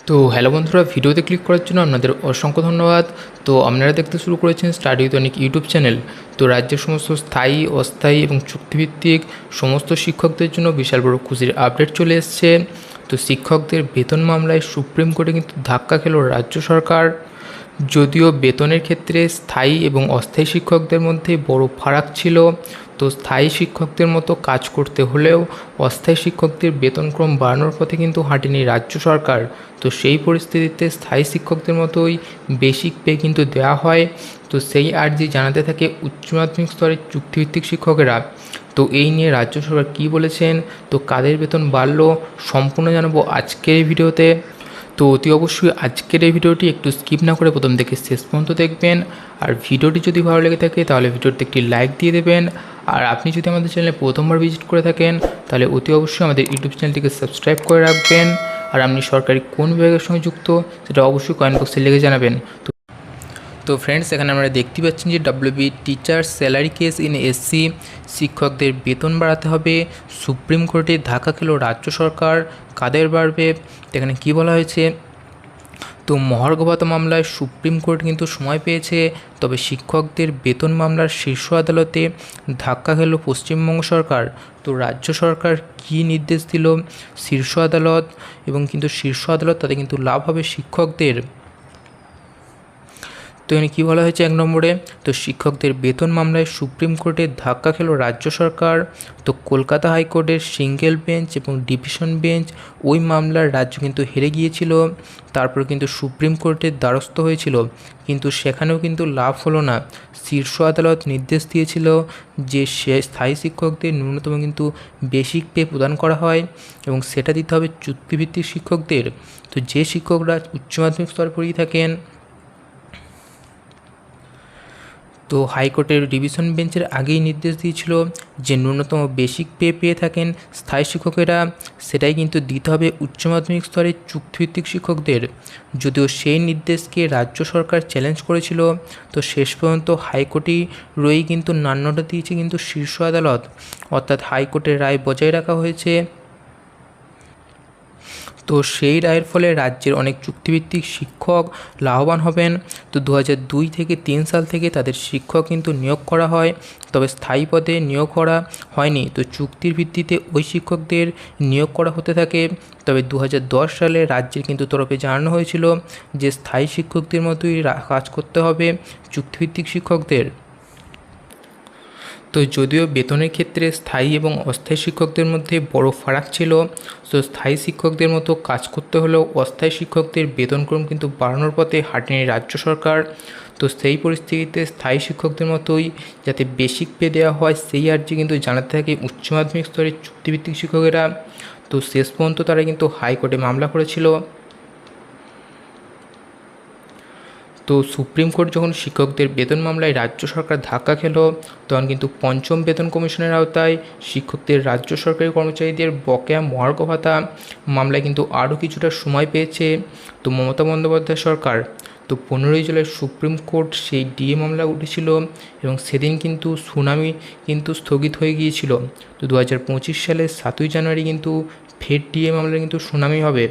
তো হ্যালো বন্ধুরা, ভিডিওতে ক্লিক করার জন্য আপনাদের অসংখ্য ধন্যবাদ। তো আপনারা দেখতে শুরু করেছেন স্টাডি অনেক ইউটিউব চ্যানেল তো রাজ্যের সমস্ত স্থায়ী, অস্থায়ী এবং চুক্তিভিত্তিক সমস্ত শিক্ষকদের জন্য বিশাল বড় খুশির আপডেট চলে এসছে। তো শিক্ষকদের বেতন মামলায় সুপ্রিম কোর্টে কিন্তু ধাক্কা খেল রাজ্য সরকার। যদিও বেতনের ক্ষেত্রে স্থায়ী এবং অস্থায়ী শিক্ষকদের মধ্যে বড় ফারাক ছিল, তো স্থায়ী শিক্ষকদের মতো কাজ করতে হলেও অস্থায়ী শিক্ষকদের বেতনক্রম বাড়ানোর পথে কিন্তু হাঁটেনি রাজ্য সরকার। তো সেই পরিস্থিতিতে স্থায়ী শিক্ষকদের মতোই বেসিক পে কিন্তু দেওয়া হয়। তো সেই আর্জি জানাতে থাকে উচ্চ মাধ্যমিক স্তরের চুক্তিভিত্তিক শিক্ষকেরা। তো এই নিয়ে রাজ্য সরকার কী বলেছেন? তো কাদের বেতন বাড়লো? সম্পূর্ণ জানাব আজকের ভিডিওতে। তো অতি অবশ্যই আজকের এই ভিডিওটি একটু স্কিপ না করে প্রথম থেকে শেষ পর্যন্ত দেখবেন। আর ভিডিওটি যদি ভালো লেগে থাকে, তাহলে ভিডিওতে একটি লাইক দিয়ে দেবেন। আর আপনি যদি আমাদের চ্যানেলে প্রথমবার ভিজিট করে থাকেন, তাহলে অতি অবশ্যই আমাদের ইউটিউব চ্যানেলটিকে সাবস্ক্রাইব করে রাখবেন। আর আপনি সরকারি কোন বিভাগের সঙ্গে যুক্ত, সেটা অবশ্যই কয়েন বক্সে লেগে জানাবেন। তো তো ফ্রেন্ডস এখানে আমরা দেখতে পাচ্ছেন যে WB teacher salary case in SC শিক্ষকদের বেতন বাড়াতে হবে, সুপ্রিম কোর্টে ধাক্কা খেল রাজ্য সরকার, কাদের বাড়বে, এখানে কি বলা হয়েছে? তো মহার্ঘভাত মামলায় সুপ্রিম কোর্ট কিন্তু সময় পেয়েছে, তবে শিক্ষকদের বেতন মামলার শীর্ষ আদালতে ধাক্কা খেল পশ্চিমবঙ্গ সরকার। তো রাজ্য সরকার কী নির্দেশ দিল শীর্ষ আদালত, এবং কিন্তু শীর্ষ আদালত তাতে কিন্তু লাভ হবে শিক্ষকদের। তো এখানে কী বলা হয়েছে? এক নম্বরে, তো শিক্ষকদের বেতন মামলায় সুপ্রিম কোর্টে ধাক্কা খেল রাজ্য সরকার। তো কলকাতা হাইকোর্টের সিঙ্গেল বেঞ্চ এবং ডিভিশন বেঞ্চ, ওই মামলার রাজ্য কিন্তু হেরে গিয়েছিল। তারপর কিন্তু সুপ্রিম কোর্টের দ্বারস্থ হয়েছিল। কিন্তু সেখানেও কিন্তু লাভ হলো না। শীর্ষ আদালত নির্দেশ দিয়েছিল যে সে স্থায়ী শিক্ষকদের ন্যূনতম কিন্তু বেসিক পে প্রদান করা হয় এবং সেটা দিতে হবে চুক্তিভিত্তিক শিক্ষকদের। তো যে শিক্ষকরা উচ্চ মাধ্যমিক স্তরে পড়িয়ে থাকেন তো হাইকোর্টের ডিভিশন বেঞ্চের আগেই নির্দেশ দিয়েছিল যে ন্যূনতম বেসিক পে পেয়ে থাকেন স্থায়ী শিক্ষকেরা। সেটাই কিন্তু দিতে হবে উচ্চ মাধ্যমিক স্তরের চুক্তিভিত্তিক শিক্ষকদের। যদিও সেই নির্দেশকে রাজ্য সরকার চ্যালেঞ্জ করেছিল, তো শেষ পর্যন্ত হাইকোর্টেই রয়েই কিন্তু নান্যটা দিয়েছে কিন্তু শীর্ষ আদালত। অর্থাৎ হাইকোর্টের রায় বজায় রাখা হয়েছে। তো সেই রায়ের ফলে রাজ্যের অনেক চুক্তিভিত্তিক শিক্ষক লাভবান হবেন। তো দু দুই থেকে তিন সাল থেকে তাদের শিক্ষক কিন্তু নিয়োগ করা হয়, তবে স্থায়ী পদে নিয়োগ করা হয়নি। তো চুক্তির ভিত্তিতে ওই শিক্ষকদের নিয়োগ করা হতে থাকে। তবে দু হাজার দশ সালে রাজ্যের কিন্তু তরফে জানানো হয়েছিল যে, স্থায়ী শিক্ষকদের মতোই কাজ করতে হবে চুক্তিভিত্তিক শিক্ষকদের। তো যদিও বেতনের ক্ষেত্রে স্থায়ী এবং অস্থায়ী শিক্ষকদের মধ্যে বড় ফারাক ছিল, তো স্থায়ী শিক্ষকদের মতো কাজ করতে হলেও অস্থায়ী শিক্ষকদের বেতনক্রম কিন্তু বাড়ানোর পথে হাঁটেনি রাজ্য সরকার। তো সেই পরিস্থিতিতে স্থায়ী শিক্ষকদের মতোই যাতে বেসিক পে দেওয়া হয় সেই আর্জি কিন্তু জানাতে থাকে উচ্চ মাধ্যমিক স্তরের চুক্তিভিত্তিক শিক্ষকেরা। তো শেষ পর্যন্ত তারা কিন্তু হাইকোর্টে মামলা করেছিল। তো সুপ্রিম কোর্ট যখন শিক্ষকদের বেতন মামলায় রাজ্য সরকার ধাক্কা খেল, তখন কিন্তু পঞ্চম বেতন কমিশনের আওতায় শিক্ষকদের রাজ্য সরকারি কর্মচারীদের বকেয়া মহার্ঘ ভাতা মামলায় কিন্তু আরও কিছুটা সময় পেয়েছে তো মমতা বন্দ্যোপাধ্যায় সরকার। তো পনেরোই জুলাই সুপ্রিম কোর্ট সেই ডিএ মামলা উঠেছিল এবং সেদিন কিন্তু সুনামি কিন্তু স্থগিত হয়ে গিয়েছিল। তো দু হাজার পঁচিশ সালের সাতই জানুয়ারি কিন্তু ফের ডিএ মামলা কিন্তু সুনামি হবে।